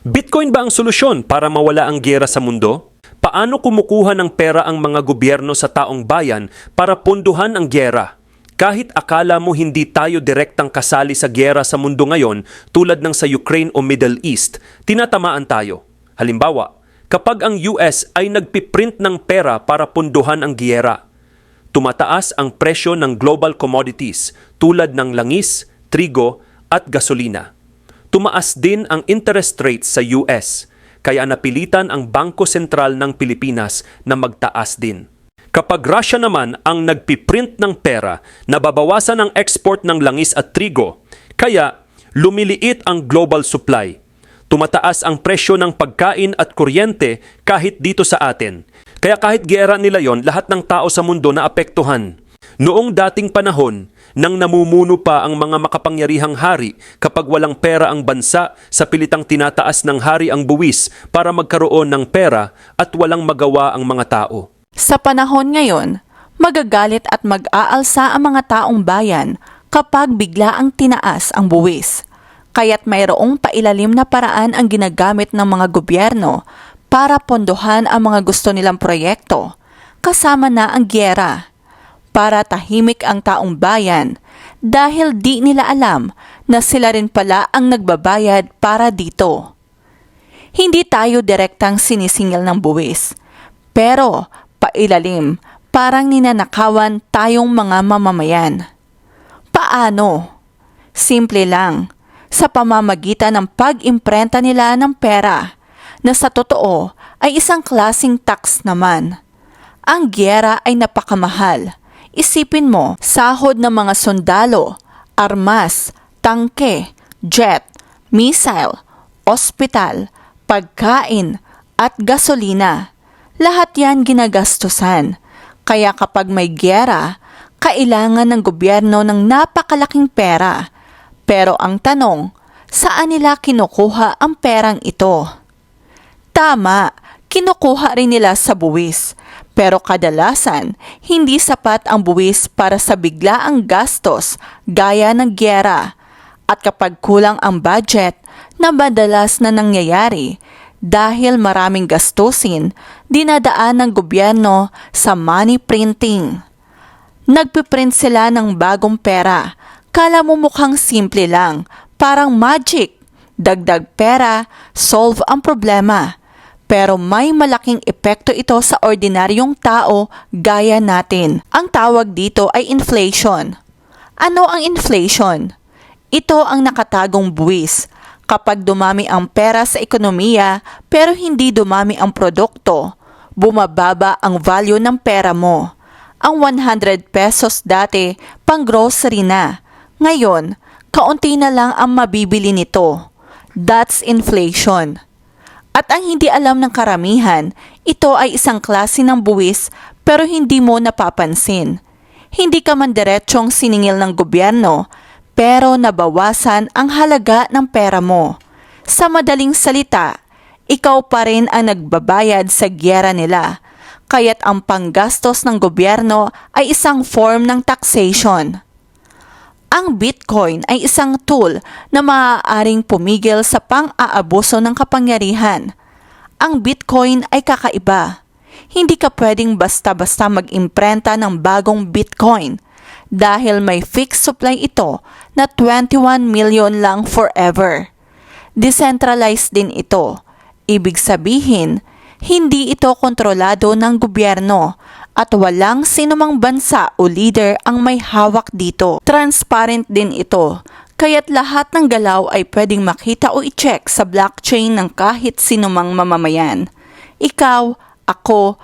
Bitcoin ba ang solusyon para mawala ang gera sa mundo? Paano kumukuha ng pera ang mga gobyerno sa taong bayan para punduhan ang gera? Kahit akala mo hindi tayo direktang kasali sa gera sa mundo ngayon tulad ng sa Ukraine o Middle East, tinatamaan tayo. Halimbawa, kapag ang US ay nagpiprint ng pera para punduhan ang giyera, tumataas ang presyo ng global commodities tulad ng langis, trigo at gasolina. Tumaas din ang interest rates sa US, kaya napilitan ang Bangko Sentral ng Pilipinas na magtaas din. Kapag Russia naman ang nagpiprint ng pera, nababawasan ang export ng langis at trigo, kaya lumiliit ang global supply. Tumataas ang presyo ng pagkain at kuryente kahit dito sa atin. Kaya kahit gera nila yon, lahat ng tao sa mundo na apektuhan. Noong dating panahon, nang namumuno pa ang mga makapangyarihang hari kapag walang pera ang bansa, sa pilitang tinataas ng hari ang buwis para magkaroon ng pera at walang magawa ang mga tao. Sa panahon ngayon, magagalit at mag-aalsa ang mga taong bayan kapag bigla ang tinaas ang buwis. Kaya't mayroong pailalim na paraan ang ginagamit ng mga gobyerno para pondohan ang mga gusto nilang proyekto, kasama na ang gyera. Para tahimik ang taong bayan dahil di nila alam na sila rin pala ang nagbabayad para dito. Hindi tayo direktang sinisingil ng buwis, pero pailalim parang ninanakawan tayong mga mamamayan. Paano? Simple lang, sa pamamagitan ng pag-imprenta nila ng pera na sa totoo ay isang klasing tax naman. Ang gyera ay napakamahal. Isipin mo, sahod ng mga sundalo, armas, tangke, jet, missile, ospital, pagkain, at gasolina. Lahat yan ginagastusan. Kaya kapag may gyera, kailangan ng gobyerno ng napakalaking pera. Pero ang tanong, saan nila kinukuha ang perang ito? Tama, kinukuha rin nila sa buwis. Pero kadalasan, hindi sapat ang buwis para sa biglaang gastos gaya ng gyera. At kapag kulang ang budget, na madalas na nangyayari dahil maraming gastusin, dinadaan ng gobyerno sa money printing. Nagpiprint sila ng bagong pera. Kala mo mukhang simple lang, parang magic. Dagdag pera, solve ang problema. Pero may malaking epekto ito sa ordinaryong tao gaya natin. Ang tawag dito ay inflation. Ano ang inflation? Ito ang nakatagong buwis. Kapag dumami ang pera sa ekonomiya pero hindi dumami ang produkto, bumababa ang value ng pera mo. Ang 100 pesos dati pang grocery na. Ngayon, kaunti na lang ang mabibili nito. That's inflation. At ang hindi alam ng karamihan, ito ay isang klase ng buwis pero hindi mo napapansin. Hindi ka man diretsong siningil ng gobyerno, pero nabawasan ang halaga ng pera mo. Sa madaling salita, ikaw pa rin ang nagbabayad sa gyera nila, kaya't ang panggastos ng gobyerno ay isang form ng taxation. Ang Bitcoin ay isang tool na maaaring pumigil sa pang-aabuso ng kapangyarihan. Ang Bitcoin ay kakaiba. Hindi ka pwedeng basta-basta mag-imprenta ng bagong Bitcoin dahil may fixed supply ito na 21 million lang forever. Decentralized din ito. Ibig sabihin, hindi ito kontrolado ng gobyerno at walang sinumang bansa o leader ang may hawak dito. Transparent din ito, kaya't lahat ng galaw ay pwedeng makita o i-check sa blockchain ng kahit sinumang mamamayan. Ikaw, ako,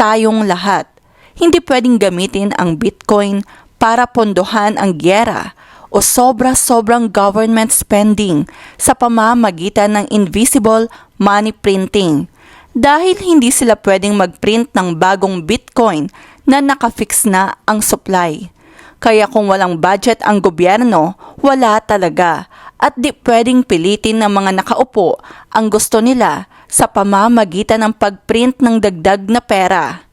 tayong lahat. Hindi pwedeng gamitin ang Bitcoin para pondohan ang gyera o sobra-sobrang government spending sa pamamagitan ng invisible money printing dahil hindi sila pwedeng mag-print ng bagong Bitcoin na nakafix na ang supply. Kaya kung walang budget ang gobyerno, wala talaga at di pwedeng pilitin ng mga nakaupo ang gusto nila sa pamamagitan ng pagprint ng dagdag na pera.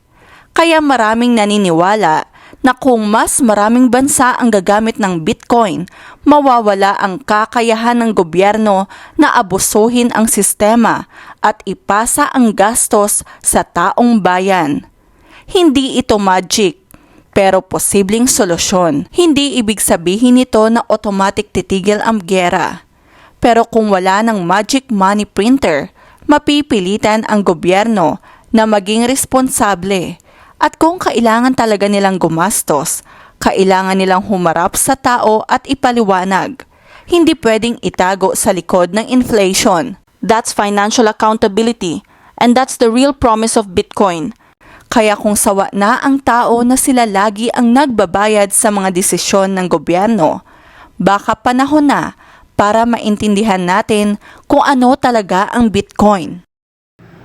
Kaya maraming naniniwala na kung mas maraming bansa ang gagamit ng Bitcoin, mawawala ang kakayahan ng gobyerno na abusuhin ang sistema at ipasa ang gastos sa taong bayan. Hindi ito magic, pero posibleng solusyon. Hindi ibig sabihin nito na automatic titigil ang gera. Pero kung wala ng magic money printer, mapipilitan ang gobyerno na maging responsable. At kung kailangan talaga nilang gumastos, kailangan nilang humarap sa tao at ipaliwanag. Hindi pwedeng itago sa likod ng inflation. That's financial accountability. And that's the real promise of Bitcoin. Kaya kung sawa na ang tao na sila lagi ang nagbabayad sa mga desisyon ng gobyerno, baka panahon na para maintindihan natin kung ano talaga ang Bitcoin.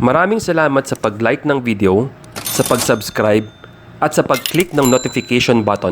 Maraming salamat sa pag-like ng video, sa pag-subscribe, at sa pag-click ng notification button.